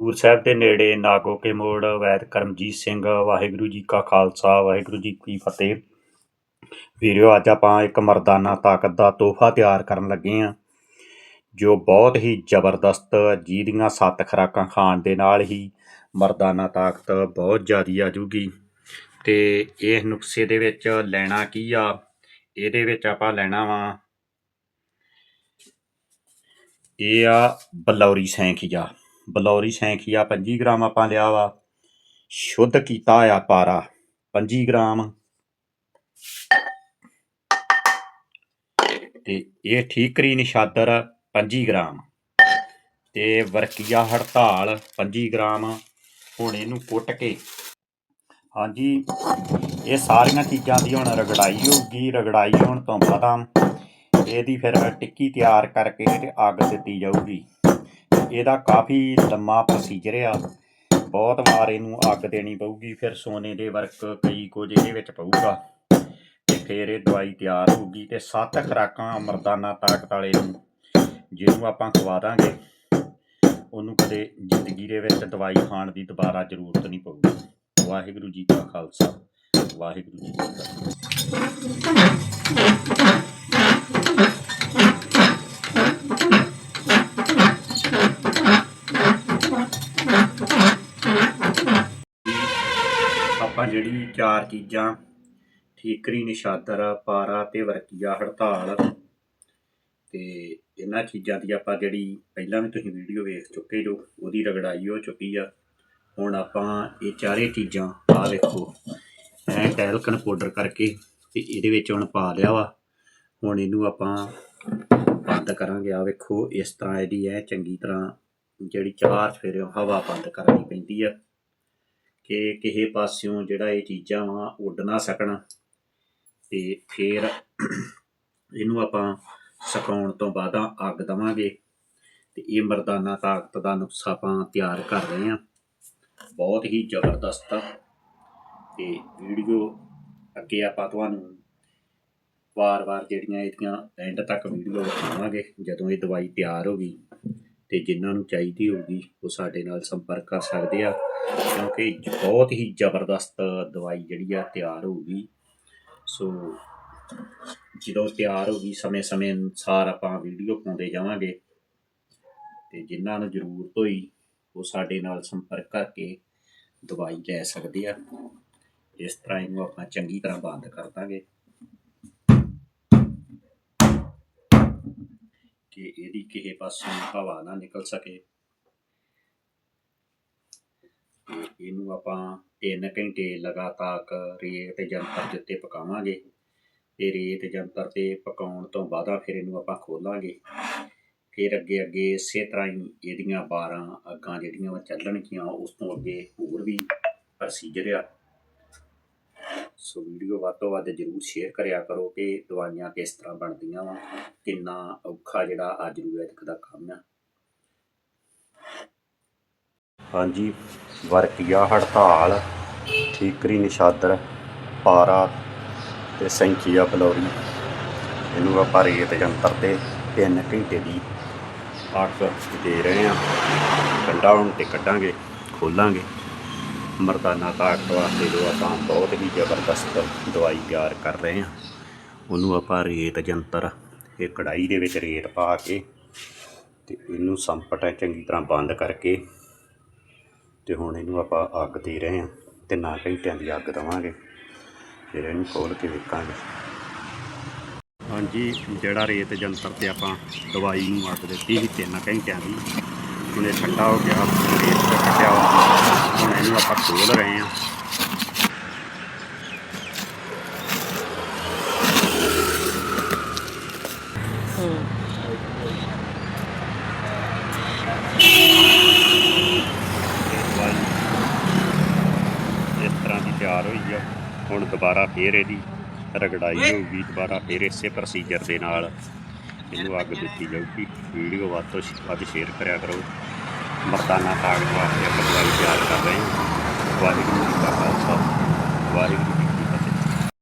ਹਜ਼ੂਰ ਸਾਹਿਬ ਦੇ ਨੇੜੇ ਨਾਗੋ ਕੇ ਮੋੜ, ਵੈਦ ਕਰਮਜੀਤ ਸਿੰਘ, ਵਾਹਿਗੁਰੂ ਜੀ ਕਾ ਖਾਲਸਾ, ਵਾਹਿਗੁਰੂ ਜੀ ਕੀ ਫਤਿਹ। ਵੀਰਿਓ ਅੱਜ ਆਪਾਂ ਇੱਕ ਮਰਦਾਨਾ ਤਾਕਤ ਦਾ ਤੋਹਫਾ ਤਿਆਰ ਕਰਨ ਲੱਗੇ ਹਾਂ, ਜੋ ਬਹੁਤ ਹੀ ਜ਼ਬਰਦਸਤ ਜਿਹਦੀਆਂ ਸੱਤ ਖੁਰਾਕਾਂ ਖਾਣ ਦੇ ਨਾਲ ਹੀ ਮਰਦਾਨਾ ਤਾਕਤ ਬਹੁਤ ਜ਼ਿਆਦੀ ਆ ਜੂਗੀ ਤੇ ਇਹ ਨੁਕਸੇ ਦੇ ਵਿੱਚ ਲੈਣਾ ਕੀ ਆ? ਇਹਦੇ ਵਿੱਚ ਆਪਾਂ ਲੈਣਾ ਵਾ, ਇਹ ਆ ਬਲੌਰੀ ਸੈਂਖੀਆ। ਬਲੌਰੀ ਸੈਂਖੀਆ 25 ਗ੍ਰਾਮ ਆਪਾਂ ਲਿਆ ਵਾ। ਸ਼ੁੱਧ ਕੀਤਾ ਆ ਪਾਰਾ 25 ਗ੍ਰਾਮ। ਤੇ ਇਹ ਠੀਕਰੀ ਨਿਸ਼ਾਦਰ 25 ਗ੍ਰਾਮ। ਤੇ ਵਰਕੀਆ ਹੜਤਾਲ 25 ਗ੍ਰਾਮ। ਹੁਣ ਇਹਨੂੰ ਕੁੱਟ ਕੇ। ਹਾਂਜੀ, ਇਹ ਸਾਰੀਆਂ ਚੀਜ਼ਾਂ ਦੀ ਹੁਣ ਰਗੜਾਈ ਹੋਊਗੀ, ਰਗੜਾਈ ਹੋਣ ਤੋਂ ਬਾਅਦ ਇਹਦੀ ਫਿਰ ਟਿੱਕੀ ਤਿਆਰ ਕਰਕੇ ਤੇ ਅੱਗ ਦਿੱਤੀ ਜਾਊਗੀ। ਇਹਦਾ ਕਾਫੀ ਲੰਮਾ ਪ੍ਰੋਸੀਜਰ ਆ। ਬਹੁਤ ਵਾਰ ਇਹਨੂੰ ਅੱਗ ਦੇਣੀ ਪਊਗੀ, ਫਿਰ ਸੋਨੇ ਦੇ ਵਰਕ ਕਈ ਕੁਝ ਇਹਦੇ ਵਿੱਚ ਪਊਗਾ। ਤੇ ਫਿਰ ਇਹ ਦਵਾਈ ਤਿਆਰ ਹੋਊਗੀ ਤੇ ਸੱਤ ਖੁਰਾਕਾਂ ਮਰਦਾਨਾ ਤਾਕਤ ਵਾਲੇ ਨੂੰ, ਜਿਹਨੂੰ ਆਪਾਂ ਖਵਾ ਦਾਂਗੇ। ਉਹਨੂੰ ਕਦੇ ਜ਼ਿੰਦਗੀ ਦੇ ਵਿੱਚ ਦਵਾਈ ਖਾਣ ਦੀ ਦੁਬਾਰਾ ਜ਼ਰੂਰਤ ਨਹੀਂ ਪਊਗੀ। ਵਾਹਿਗੁਰੂ ਜੀ ਕਾ ਖਾਲਸਾ, ਵਾਹਿਗੁਰੂ ਜੀ ਕੀ ਫਤਿਹ। ਆਪਾਂ ਜਿਹੜੀ ਚਾਰ ਚੀਜ਼ਾਂ, ਠੀਕਰੀ, ਨਿਸ਼ਾਦਰ, ਪਾਰਾ ਤੇ ਵਰਕੀਆ, ਹੜਤਾਲ ਤੇ ਇਹਨਾਂ ਚੀਜ਼ਾਂ ਦੀ ਆਪਾਂ ਜਿਹੜੀ ਪਹਿਲਾਂ ਵੀ ਤੁਸੀਂ ਵੀਡੀਓ ਵੇਖ ਚੁੱਕੇ ਜੋ, ਉਹਦੀ ਰਗੜਾਈ ਹੋ ਚੁੱਕੀ ਆ। ਹੁਣ ਆਪਾਂ ਇਹ ਚਾਰੇ ਚੀਜ਼ਾਂ, ਆ ਵੇਖੋ, ਐ ਟੈਲਕਨ ਪਾਊਡਰ ਕਰਕੇ ਤੇ ਇਹਦੇ ਵਿੱਚ ਹੁਣ ਪਾ ਲਿਆ ਵਾ। ਹੁਣ ਇਹਨੂੰ ਆਪਾਂ ਬੰਦ ਕਰਾਂਗੇ, ਆ ਵੇਖੋ, ਇਸ ਤਰ੍ਹਾਂ ਇਹਦੀ ਐ ਚੰਗੀ ਤਰ੍ਹਾਂ ਜਿਹੜੀ ਚਾਰ ਫੇਰੇ ਹਵਾ ਬੰਦ ਕਰਨੀ ਪੈਂਦੀ ਆ। ਕਿ ਕਿਸੇ ਪਾਸਿਓਂ ਜਿਹੜਾ ਇਹ ਚੀਜ਼ਾਂ ਵਾ ਉੱਡ ਨਾ ਸਕਣ ਤੇ ਫਿਰ ਇਹਨੂੰ ਆਪਾਂ ਸੁਕਾਉਣ ਤੋਂ ਬਾਅਦ ਅੱਗ ਦਵਾਂਗੇ ਤੇ ਇਹ ਮਰਦਾਨਾ ਤਾਕਤ ਦਾ ਨੁਸਖਾ ਆਪਾਂ ਤਿਆਰ ਕਰ ਰਹੇ ਹਾਂ। ਬਹੁਤ ਹੀ ਜ਼ਬਰਦਸਤ ਆ। ਤੇ ਵੀਡੀਓ ਅੱਗੇ ਆਪਾਂ ਤੁਹਾਨੂੰ ਵਾਰ-ਵਾਰ ਜਿਹੜੀਆਂ ਇਹਦੀਆਂ ਐਂਡ ਤੱਕ ਵੀਡੀਓ ਦਿਖਾਵਾਂਗੇ ਜਦੋਂ ਇਹ ਦਵਾਈ ਤਿਆਰ ਹੋ ਗਈ। ਤੇ ਜਿਨ੍ਹਾਂ ਨੂੰ ਚਾਹੀਦੀ ਹੋਊਗੀ ਉਹ ਸਾਡੇ ਨਾਲ ਸੰਪਰਕ ਕਰ ਸਕਦੇ ਆ, ਕਿਉਂਕਿ ਬਹੁਤ ਹੀ ਜ਼ਬਰਦਸਤ ਦਵਾਈ ਜਿਹੜੀ ਆ ਤਿਆਰ ਹੋਊਗੀ। ਸੋ ਜਦੋਂ ਤਿਆਰ ਹੋ ਗਈ ਸਮੇਂ-ਸਮੇਂ ਅਨੁਸਾਰ ਆਪਾਂ ਵੀਡੀਓ ਪਾਉਂਦੇ ਜਾਵਾਂਗੇ ਤੇ ਜਿਨ੍ਹਾਂ ਨੂੰ ਜ਼ਰੂਰਤ ਹੋਈ, ਉਹ ਸਾਡੇ ਨਾਲ ਸੰਪਰਕ ਕਰਕੇ ਦਵਾਈ ਲੈ ਸਕਦੇ ਆ। ਇਸ ਤਰ੍ਹਾਂ ਇਹਨੂੰ ਆਪਾਂ ਚੰਗੀ ਤਰ੍ਹਾਂ ਬੰਦ ਕਰ ਦਾਂਗੇ। ਕਿ ਇਹਦੀ ਕਿਸੇ ਪਾਸੋਂ ਹਵਾ ਨਾ ਨਿਕਲ ਸਕੇ। ਤੇ ਇਹਨੂੰ ਆਪਾਂ 3 ਘੰਟੇ ਲਗਾਤਾਰ ਰੇਤ ਜੰਤਰ ਦੇ ਉੱਤੇ ਪਕਾਵਾਂਗੇ। ਤੇ ਰੇਤ ਜੰਤਰ ਤੇ ਪਕਾਉਣ ਤੋਂ ਬਾਅਦ ਫਿਰ ਇਹਨੂੰ ਆਪਾਂ ਖੋਲਾਂਗੇ। ਫਿਰ ਅੱਗੇ ਅੱਗੇ ਇਸੇ ਤਰ੍ਹਾਂ ਹੀ ਇਹਦੀਆਂ 12 ਅੱਗਾਂ ਜਿਹੜੀਆਂ ਚੱਲਣਗੀਆਂ, ਉਸ ਤੋਂ ਅੱਗੇ ਹੋਰ ਵੀ ਪ੍ਰੋਸੀਜਰ ਆ। ਸੋ ਵੀਡੀਓ ਵੱਧ ਤੋਂ ਵੱਧ ਜਰੂਰ ਸ਼ੇਅਰ ਕਰਿਆ ਕਰੋ ਕਿ ਦਵਾਈਆਂ ਕਿਸ ਤਰ੍ਹਾਂ ਬਣਦੀਆਂ ਵਾ, ਕਿੰਨਾ ਔਖਾ ਜਿਹੜਾ ਆਯੁਰਵੈਦਿਕ ਦਾ ਕੰਮ ਆ। ਹਾਂਜੀ, ਵਰਕੀਆ ਹੜਤਾਲ, ਠੀਕਰੀ ਨਿਸ਼ਾਦਰ, ਪਾਰਾ ਤੇ ਸੈਂਕੀਆ ਬਲੌਰੀ, ਇਹਨੂੰ ਆਪਾਂ ਰੇਤ ਜੰਤਰ ਤੇ 3 ਘੰਟੇ ਦੀ ਅੱਗ ਦੇ ਰਹੇ ਹਾਂ। ਠੰਡਾ ਹੋਣ ਤੇ ਕੱਢਾਂਗੇ, ਖੋਲਾਂਗੇ। ਮਰਦਾਨਾ ਤਾਕਤ ਵਾਸਤੇ ਜੋ ਆਪਾਂ ਬਹੁਤ ਹੀ ਜ਼ਬਰਦਸਤ ਦਵਾਈ ਤਿਆਰ ਕਰ ਰਹੇ ਹਾਂ। ਉਹਨੂੰ ਆਪਾਂ ਰੇਤ ਜੰਤਰ, ਇਹ ਕੜਾਈ ਦੇ ਵਿੱਚ ਰੇਤ ਪਾ ਕੇ ਤੇ ਇਹਨੂੰ ਸੰਪਟ ਚੰਗੀ ਤਰ੍ਹਾਂ ਬੰਦ ਕਰਕੇ ਤੇ ਹੁਣ ਇਹਨੂੰ ਆਪਾਂ ਅੱਗ ਦੇ ਰਹੇ ਹਾਂ ਤਿੰਨਾਂ ਘੰਟਿਆਂ ਦੀ ਅੱਗ ਦੇਵਾਂਗੇ। ਫਿਰ ਇਹਨੂੰ ਖੋਲ ਕੇ ਵੇਖਾਂਗੇ। ਹਾਂਜੀ, ਜਿਹੜਾ ਰੇਤ ਜੰਤਰ ਤੇ ਆਪਾਂ ਦਵਾਈ ਨੂੰ ਅੱਗ ਦਿੱਤੀ ਸੀ, ਤਿੰਨ ਘੰਟਿਆਂ ਦੀ, ਹੁਣ ਇਹ ਠੰਡਾ ਹੋ ਗਿਆ। ਰੇਤ ਕੱਟਿਆ ਵਾ ਇਹਨੂੰ ਆਪਾਂ ਖੋਲ ਰਹੇ ਹਾਂ ਇਸ ਤਰ੍ਹਾਂ ਦੀ ਤਿਆਰ ਹੋਈ ਆ। ਹੁਣ ਦੁਬਾਰਾ ਫੇਰ ਇਹਦੀ ਰਗੜਾਈ ਹੋਊਗੀ ਦੁਬਾਰਾ ਫੇਰ ਇਸੇ ਪ੍ਰੋਸੀਜਰ ਦੇ ਨਾਲ ਇਹਨੂੰ ਅੱਗ ਦਿੱਤੀ ਜਾਊਗੀ। ਵੀਡੀਓ ਵੱਧ ਤੋਂ ਵੱਧ ਸ਼ੇਅਰ ਕਰਿਆ ਕਰੋ। ਮਰਦਾਨਾ ਤਾਕਤ ਵਾਸਤੇ ਆਪਾਂ ਦਵਾਈ ਤਿਆਰ ਕਰ ਰਹੇ ਹਾਂ। ਵਾਹਿਗੁਰੂ ਜੀ ਕਾ ਖਾਲਸਾ ਵਾਹਿਗੁਰੂ